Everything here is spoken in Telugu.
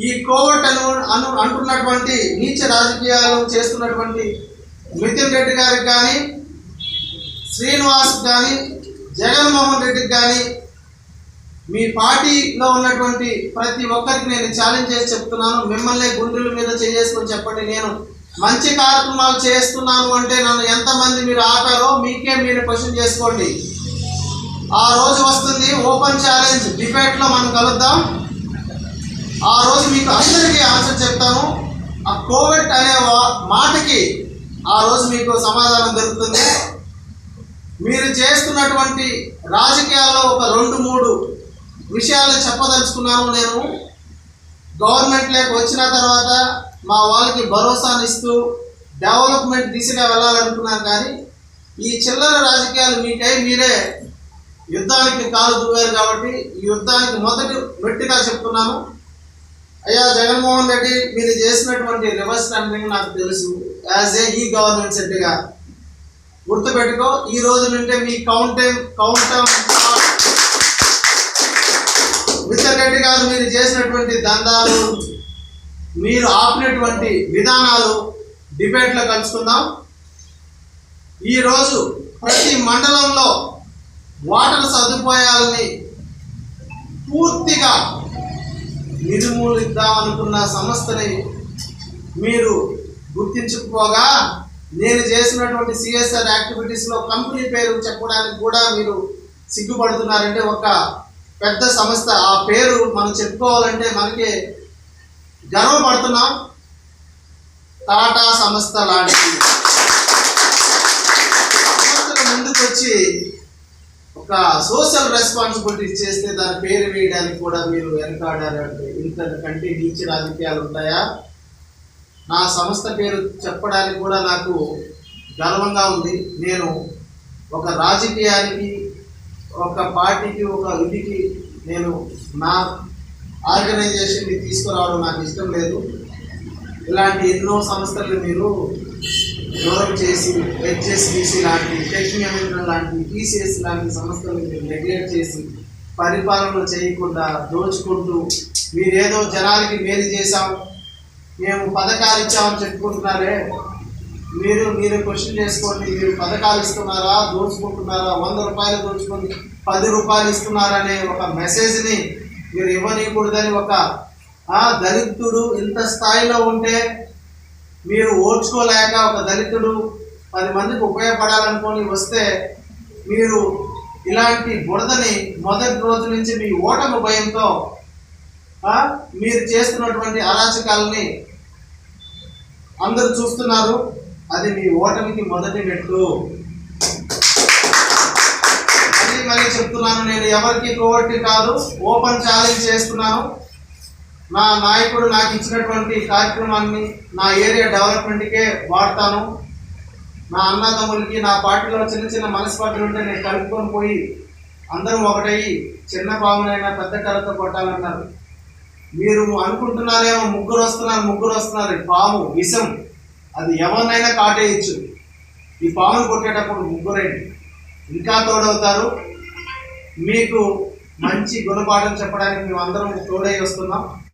ఈ కోవట్ అను అను అంటున్నటువంటి నీచ రాజకీయాలు చేస్తున్నటువంటి మితిన్ రెడ్డి గారికి కానీ శ్రీనివాస్ కానీ జగన్మోహన్ రెడ్డికి కానీ మీ పార్టీలో ఉన్నటువంటి ప్రతి ఒక్కరికి నేను ఛాలెంజ్ చేసి చెప్తున్నాను. మిమ్మల్ని గుండెల మీద చేసుకొని చెప్పండి. నేను మంచి కార్యక్రమాలు చేస్తున్నాను అంటే నన్ను ఎంతమంది మీరు ఆపారో మీకే మీరు క్వశ్చన్ చేసుకోండి. ఆ రోజు వస్తుంది ఓపెన్ ఛాలెంజ్ డిబేట్లో మనం కలుద్దాం. ఆ రోజు మీకు అందరికీ ఆన్సర్ చెప్తాను. ఆ కోవిడ్ అనే మాటకి ఆ రోజు మీకు సమాధానం దొరుకుతుంది. మీరు చేస్తున్నటువంటి రాజకీయాల్లో ఒక రెండు మూడు విషయాలు చెప్పదలుచుకున్నాను నేను. గవర్నమెంట్ లేక వచ్చిన తర్వాత మా వాళ్ళకి భరోసాను ఇస్తూ డెవలప్మెంట్ దిశగా వెళ్ళాలనుకున్నాను కానీ ఈ చిల్లర రాజకీయాలు మీకై మీరే యుద్ధానికి కాలు దువ్వారు కాబట్టి ఈ యుద్ధానికి మొదటి మెట్టుగా చెప్తున్నాను. అయ్యా జగన్మోహన్ రెడ్డి మీరు చేసినటువంటి రివర్స్ టెండరింగ్ నాకు తెలుసు. యాజ్ ఏ ఈ గవర్నమెంట్ సెట్గా గుర్తుపెట్టుకో ఈ రోజు నుండి మీ కౌంటెం కౌంటం మిస్టర్ రెడ్డి గారు మీరు చేసినటువంటి దందాలు మీరు ఆపినటువంటి విధానాలు డిబేట్లో కలుసుకుందాం. ఈరోజు ప్రతి మండలంలో వాటర్ సదుపాయాలని పూర్తిగా నిర్మూలిద్దామనుకున్న సంస్థని మీరు గుర్తించుకోగా నేను చేసినటువంటి సిఎస్ఆర్ యాక్టివిటీస్లో కంపెనీ పేరు చెప్పడానికి కూడా మీరు సిగ్గుపడుతున్నారంటే ఒక పెద్ద సంస్థ. ఆ పేరు మనం చెప్పుకోవాలంటే మనకి గర్వపడుతున్నాం. టాటా సంస్థ లాంటిది. సంస్థలు ముందుకు వచ్చి ఒక సోషల్ రెస్పాన్సిబిలిటీ చేస్తే దాని పేరు వేయడానికి కూడా మీరు వెనకాడారంటే ఇంతకంటే నీచి రాజకీయాలు ఉంటాయా? నా సంస్థ పేరు చెప్పడానికి కూడా నాకు గర్వంగా ఉంది. నేను ఒక రాజకీయానికి ఒక పార్టీకి ఒక విధికి నేను నా ఆర్గనైజేషన్ని తీసుకురావడం నాకు ఇష్టం లేదు. ఇలాంటి ఎన్నో సంస్థలు మీరు దూరం చేసి హెచ్ఎస్బిసి లాంటి టెక్ మహేంద్ర లాంటి టీసీఎస్ లాంటి సంస్థలు మీరు నెగ్లెక్ట్ చేసి పరిపాలన చేయకుండా దోచుకుంటూ మీరేదో జనాలకి మేలు చేశాం మేము పథకాలు ఇచ్చామని చెప్పుకుంటున్నారే? మీరు మీరు క్వశ్చన్ చేసుకోండి మీరు పథకాలు ఇస్తున్నారా దోచుకుంటున్నారా? వంద రూపాయలు దోచుకొని పది రూపాయలు ఇస్తున్నారనే ఒక మెసేజ్ని మీరు ఇవ్వనీయకూడదని ఒక ఆ, దళితుడు ఇంత స్థాయిలో ఉంటే మీరు ఓర్చుకోలేక ఒక దళితుడు పది మందికి ఉపయోగపడాలనుకొని వస్తే మీరు ఇలాంటి బురదని మొదటి రోజు నుంచి మీ ఓటమి భయంతో మీరు చేస్తున్నటువంటి అరాచకాలని అందరూ చూస్తున్నారు. అది మీ ఓటమికి మొదటి మెట్టు మళ్ళీ మళ్ళీ చెప్తున్నాను నేను ఎవరికి కోవట్టి కాదు ఓపెన్ ఛాలెంజ్ చేస్తున్నాను. నా నాయకుడు నాకు ఇచ్చినటువంటి కార్యక్రమాన్ని నా ఏరియా డెవలప్మెంట్కే వాడతాను. నా అన్నదమ్ములకి నా పార్టీలో చిన్న చిన్న మనస్పార్టీలు ఉంటే నేను కలుపుకొని పోయి అందరం ఒకటయ్యి చిన్న పామునైనా పెద్ద కర్రతో కొట్టాలన్నారు మీరు అనుకుంటున్నారేమో ముగ్గురు వస్తున్నారు ముగ్గురు వస్తున్నారు. పాము విషం. అది ఎవరినైనా కాటేయచ్చు. ఈ పామును కొట్టేటప్పుడు ముగ్గురేంటి ఇంకా తోడవుతారు. మీకు మంచి గుణపాఠం చెప్పడానికి మేము అందరం తోడై వస్తున్నాం.